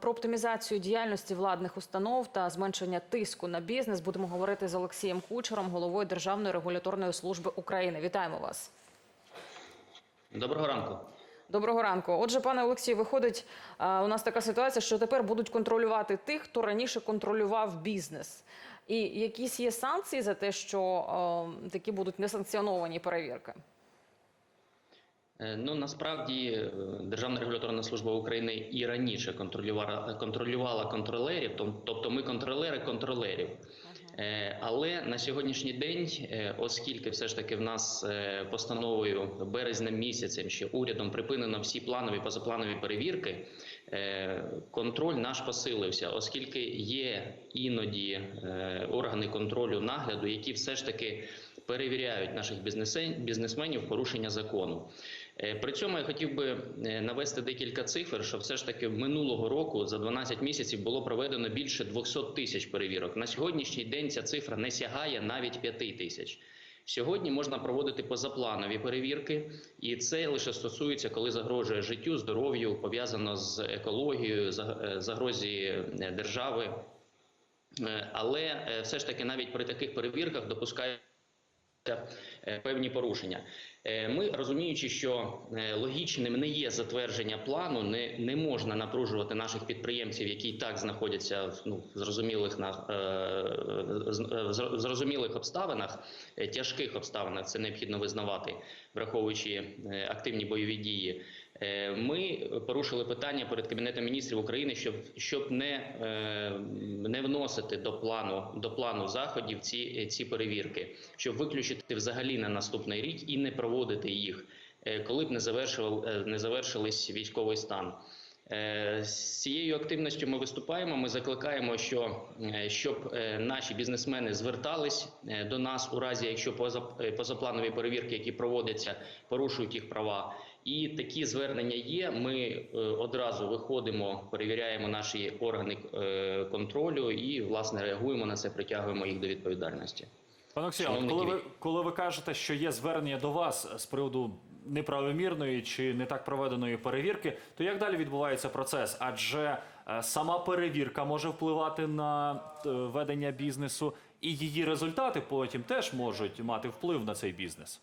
Про оптимізацію діяльності владних установ та зменшення тиску на бізнес будемо говорити з Олексієм Кучером, головою Державної регуляторної служби України. Вітаємо вас. Доброго ранку. Доброго ранку. Отже, пане Олексію, виходить, у нас така ситуація, що тепер будуть контролювати тих, хто раніше контролював бізнес. І якісь є санкції за те, що е, такі будуть несанкціоновані перевірки. Е, Ну насправді е, Державна регуляторна служба України і раніше контролювала контролювала контролерів, тобто ми контролери контролерів. Е, Але на сьогоднішній день, оскільки все ж таки в нас постановою березнем місяцем, що урядом припинено всі планові позапланові перевірки, контроль наш посилився, оскільки є іноді органи контролю нагляду, які все ж таки перевіряють наших бізнесменів порушення закону. Е, При цьому я хотів би е, навести декілька цифр, що все ж таки минулого року за 12 місяців було проведено більше 200 тисяч перевірок. На сьогоднішній день ця цифра не сягає навіть 5 тисяч. Сьогодні можна проводити позапланові перевірки, і це лише стосується, коли загрожує життю, здоров'ю, пов'язано з екологією, е, загрозі держави. Але все ж таки навіть при таких перевірках допускають е, певні порушення. Е, Ми розуміючи, що е, логічним не є затвердження плану, не, не можна напружувати наших підприємців, які і так знаходяться в ну, зрозумілих на е, е, зрозумілих обставинах, тяжких обставинах. Це необхідно визнавати, враховуючи активні бойові дії. Ми порушили питання перед Кабінетом міністрів України, щоб, щоб не, не вносити до плану, до плану заходів ці, ці перевірки, щоб виключити взагалі на наступний рік і не проводити їх, е, коли б не, завершив, е, не завершились військовий стан. Е, З цією активністю ми виступаємо. Ми закликаємо, що щоб наші бізнесмени звертались до нас у разі, якщо поза- позапланові перевірки, які проводяться, порушують їх права. І такі звернення є. Ми одразу виходимо, перевіряємо наші органи контролю і власне реагуємо на це, притягуємо їх до відповідальності. Пане от коли ви, коли ви кажете, що є звернення до вас з приводу неправомірної чи не так проведеної перевірки, то як далі відбувається процес? Адже е, сама перевірка може впливати на е, ведення бізнесу, і її результати потім теж можуть мати вплив на цей бізнес.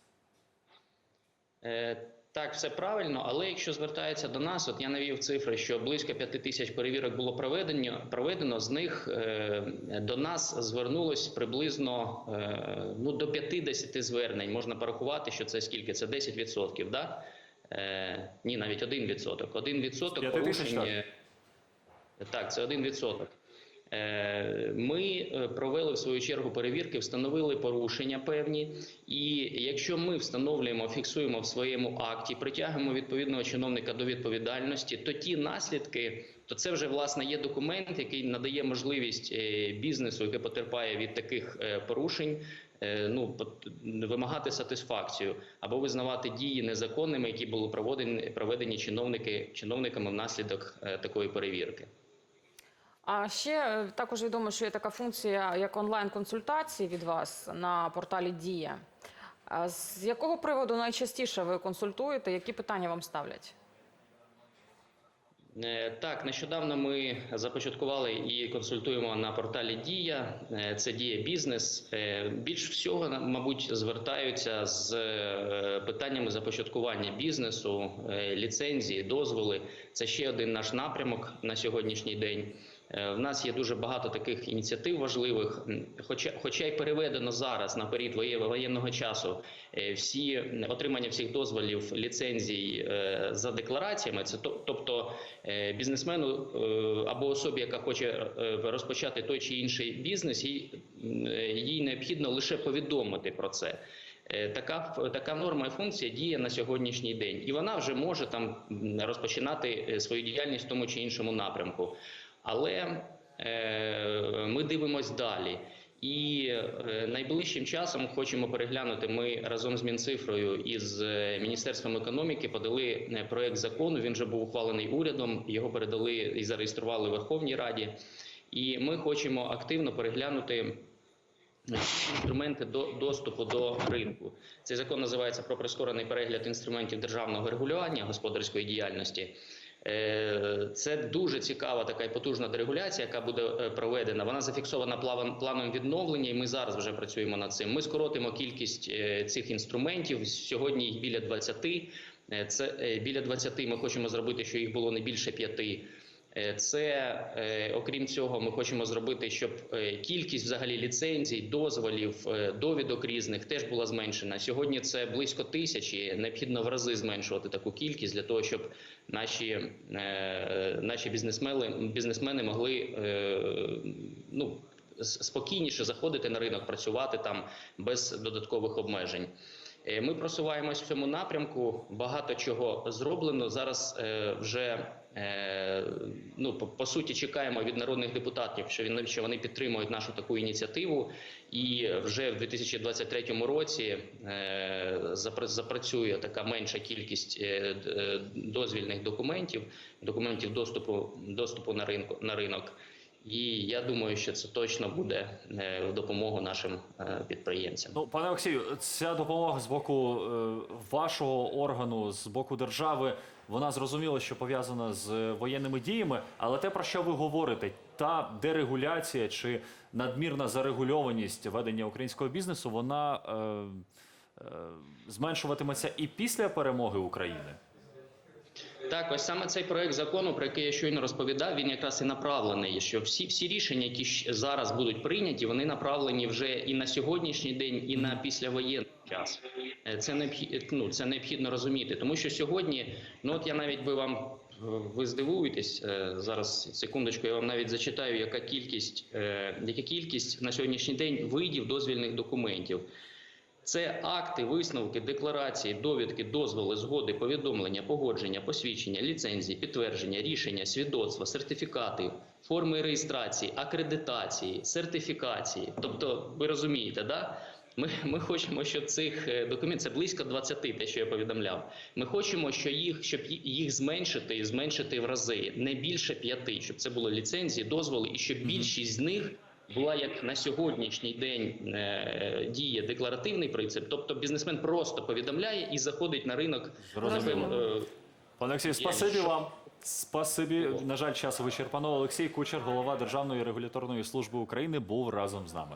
Е, Так, все правильно, але якщо звертається до нас, от я навів цифри, що близько 5 тисяч перевірок було проведено, проведено з них е, до нас звернулось приблизно е, ну, до 50 звернень. Можна порахувати, що це скільки? Це 10%, да? Е, ні, навіть 1%. 1% П'яти тисяч, порушень. так. так, це 1%. Е, Ми е, провели в свою чергу перевірки, встановили порушення певні, і якщо ми встановлюємо, фіксуємо в своєму акті, притягуємо відповідного чиновника до відповідальності, то ті наслідки, то це вже власне є документ, який надає можливість е, бізнесу, який потерпає від таких порушень, ну вимагати сатисфакцію або визнавати дії незаконними, які були проведені чиновники чиновниками внаслідок такої перевірки. А ще е, також відомо, що є така функція, як онлайн-консультації від вас на порталі Дія. З якого приводу найчастіше ви консультуєте? Які питання вам ставлять? Е, Так, нещодавно ми започаткували і консультуємо на порталі Дія. Е, Це Дія бізнес. Більш всього, мабуть, звертаються з питаннями започаткування бізнесу, ліцензії, дозволи. Це ще один наш напрямок на сьогоднішній день. Е, В нас є дуже багато таких ініціатив важливих, хоча, хоча й переведено зараз на період воєнного часу е, всі отримання всіх дозволів ліцензій е, за деклараціями. Це тобто бізнесмену або особі, яка хоче розпочати той чи інший бізнес, їй, їй необхідно лише повідомити про це. Така така норма і функція діє на сьогоднішній день, і вона вже може там розпочинати свою діяльність в тому чи іншому напрямку. Але е, ми дивимось далі. І е, найближчим часом хочемо переглянути. Ми разом з Мінцифрою і з е, Міністерством економіки подали проект закону. Він вже був ухвалений урядом. Його передали і зареєстрували в Верховній Раді. І ми хочемо активно переглянути інструменти до доступу до ринку. Цей закон називається про прискорений перегляд інструментів державного регулювання господарської діяльності. Е, це дуже цікава така і потужна дерегуляція, яка буде е, проведена. Вона зафіксована планом відновлення, і ми зараз вже працюємо над цим. Ми скоротимо кількість е, цих інструментів сьогодні. Їх біля 20. Це біля 20 Ми хочемо зробити, що їх було не більше 5. Це е, окрім цього, ми хочемо зробити, щоб е, кількість взагалі ліцензій, дозволів, е, довідок різних теж була зменшена. Сьогодні це близько тисячі. Необхідно в рази зменшувати таку кількість для того, щоб наші, е, наші бізнесмени, бізнесмени могли е, ну, спокійніше заходити на ринок, працювати там без додаткових обмежень. Е, Ми просуваємось в цьому напрямку. Багато чого зроблено. Зараз е, вже е, ну по, по суті чекаємо від народних депутатів, що він що вони підтримують нашу таку ініціативу, і вже в 2023 році е, запра- запрацює така менша кількість е, е, дозвільних документів, документів доступу доступу на ринку на ринок. І я думаю, що це точно буде е, в допомогу нашим е, підприємцям. Ну, пане Олексію, ця допомога з боку е, вашого органу, з боку держави, вона зрозуміло, що пов'язана з воєнними діями, але те, про що ви говорите, та дерегуляція чи надмірна зарегульованість ведення українського бізнесу, вона е, е, зменшуватиметься і після перемоги України. Так, ось саме цей проект закону, про який я щойно розповідав, він якраз і направлений, що всі всі рішення, які зараз будуть прийняті, вони направлені вже і на сьогоднішній день, і на післявоєнний час. Е, Це необхідно, ну, це необхідно розуміти, тому що сьогодні, ну от я навіть би вам е, ви здивуєтесь е, зараз. Секундочку, я вам навіть зачитаю, яка кількість, яка кількість на сьогоднішній день видів дозвільних документів. Це акти, висновки, декларації, довідки, дозволи, згоди, повідомлення, погодження, посвідчення, ліцензії, підтвердження, рішення, свідоцтва, сертифікати, форми реєстрації, акредитації, сертифікації. Тобто, ви розумієте, да? Ми, ми хочемо, щоб цих е, документів це близько 20, те, що я повідомляв. Ми хочемо, що їх, щоб їх зменшити і зменшити в рази, не більше п'яти, щоб це були ліцензії, дозволи, і щоб більшість з них була як на сьогоднішній день е, діє декларативний принцип, тобто бізнесмен просто повідомляє і заходить на ринок. Зрозуміло. Е, Пане Олексій, спасибі вам. Спасибі. На жаль, час вичерпано. Олексій Кучер, голова Державної регуляторної служби України, був разом з нами.